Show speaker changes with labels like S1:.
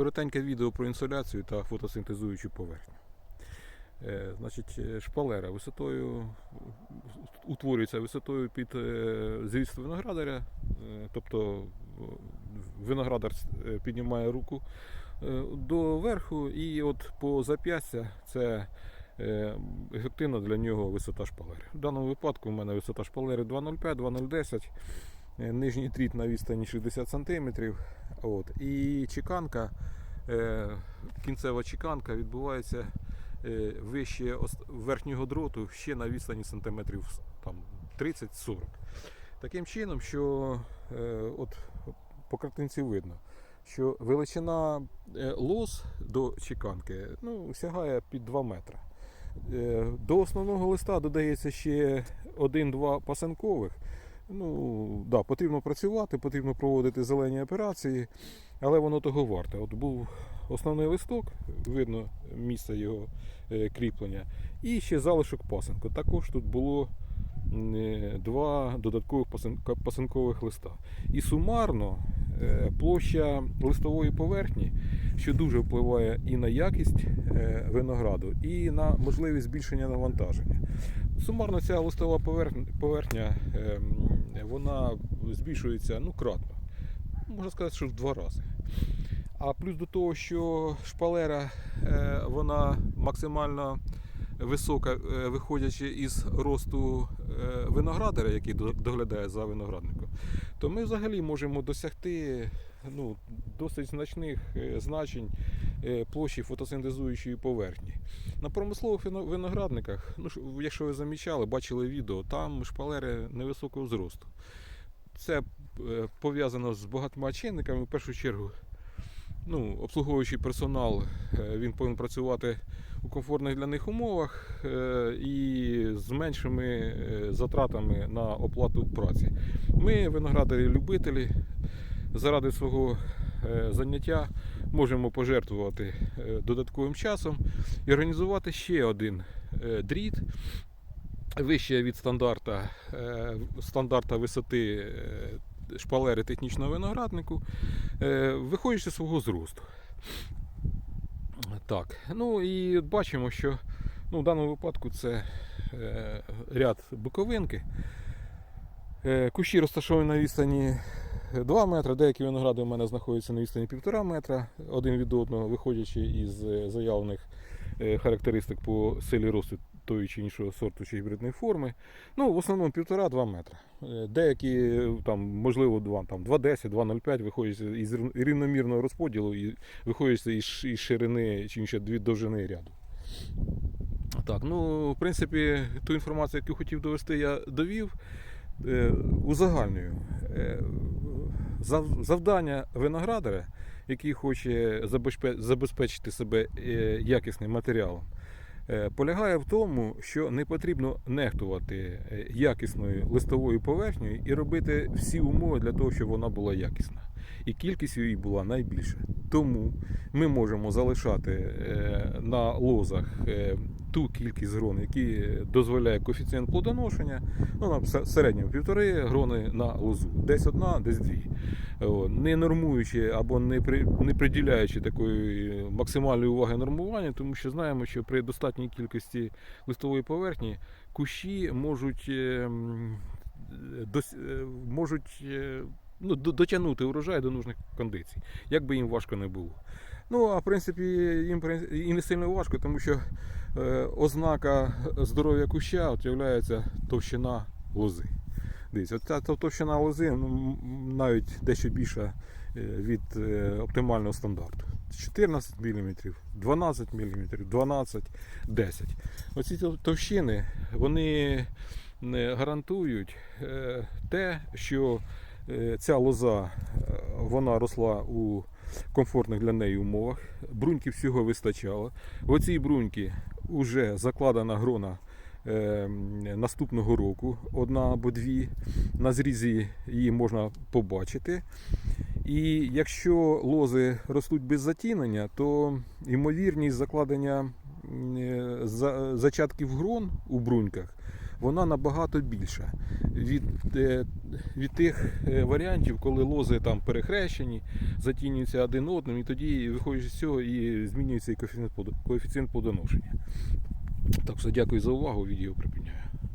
S1: Коротеньке відео про інсоляцію та фотосинтезуючу поверхню. Е, Значить, е, шпалера висотою утворюється висотою під е, зріст виноградаря, тобто виноградар піднімає руку до верху, і от по зап'ястя це ефективна для нього висота шпалери. В даному випадку у мене висота шпалери 2,05, 2,010, е, нижній тріт на відстані 60 см. От. І чеканка, е, кінцева чеканка відбувається е, вище верхнього дроту ще на відстані сантиметрів там, 30-40. Таким чином, що е, от по картинці видно, що величина е, лоз до чеканки ну, сягає під 2 метри. Е, До основного листа додається ще один-два пасанкових. Ну, да, потрібно працювати, потрібно проводити зелені операції, але воно того варте. От був основний листок, видно місце його е, кріплення, і ще залишок пасинку. Також тут було е, два додаткових пасинкових листа. І сумарно е, площа листової поверхні, що дуже впливає і на якість винограду, і на можливість збільшення навантаження. Сумарно ця листова поверхня, поверхня вона збільшується ну, кратно. Можна сказати, що в два рази. А плюс до того, що шпалера е, вона максимально висока, е, виходячи із росту е, виноградаря, який доглядає за виноградником, то ми взагалі можемо досягти ну, досить значних значень площі фотосинтезуючої поверхні. На промислових виноградниках, ну, якщо ви замічали, бачили відео, там шпалери невисокого зросту. Це е, пов'язано з багатьма чинниками. В першу чергу, ну, обслуговуючий персонал е, він повинен працювати у комфортних для них умовах е, і з меншими е, затратами на оплату праці. Ми, виноградарі-любителі, заради свого е, заняття можемо пожертвувати е, додатковим часом і організувати ще один е, дріт вище від стандарта, е, стандарта висоти шпалери технічного винограднику, виходячи з свого зросту. Так, ну і бачимо, що ну, в даному випадку це ряд боковинки. Е, Кущі розташовані на відстані 2 метри, деякі виногради у мене знаходяться на відстані 1,5 метра один від одного, виходячи із е, заявлених е, характеристик по силі росту тої чи іншого сорту чи гібридної форми. Ну, в основному 1,5-2 метри. Е, Деякі там, можливо, 2, там, 2,10, 2,05 виходять із рівномірного розподілу і виходять із, із ширини чи інше довжини ряду. Так, ну, в принципі, ту інформацію, яку хотів довести, я довів. Узагальнюю. Зав- Завдання виноградаря, який хоче забезпе- забезпечити себе е, якісним матеріалом, е, полягає в тому, що не потрібно нехтувати е, якісною листовою поверхнею і робити всі умови для того, щоб вона була якісна. І кількість її була найбільша. Тому ми можемо залишати на лозах ту кількість грон, які дозволяє коефіцієнт плодоношення, ну, на в середньому півтори грони на лозу, десь одна, десь дві. Не нормуючи або не, при, не приділяючи такої максимальної уваги нормуванню, тому що знаємо, що при достатній кількості листової поверхні кущі можуть, е, дос, е, можуть е, ну, дотягнути урожай до нужних кондицій, як би їм важко не було. Ну, а в принципі, їм і не сильно важко, тому що е, ознака здоров'я куща от являється товщина лози. Дивіться, ця тов- товщина лози ну, навіть дещо більша е, від е, оптимального стандарту. 14 мм, 12 мм, 12, 10. Оці товщини вони гарантують те, що ця лоза е, вона росла у комфортних для неї умовах. Бруньки всього вистачало. В оцій бруньки вже закладена грона е, наступного року, одна або дві. На зрізі її можна побачити. І якщо лози ростуть без затінення, то ймовірність закладення е, зачатків грон у бруньках вона набагато більша від, е, від тих е, варіантів, коли лози там перехрещені, затінюються один одним, і тоді, виходячи з цього, і змінюється і коефіцієнт, подоношення. Так що дякую за увагу, відео припиняю.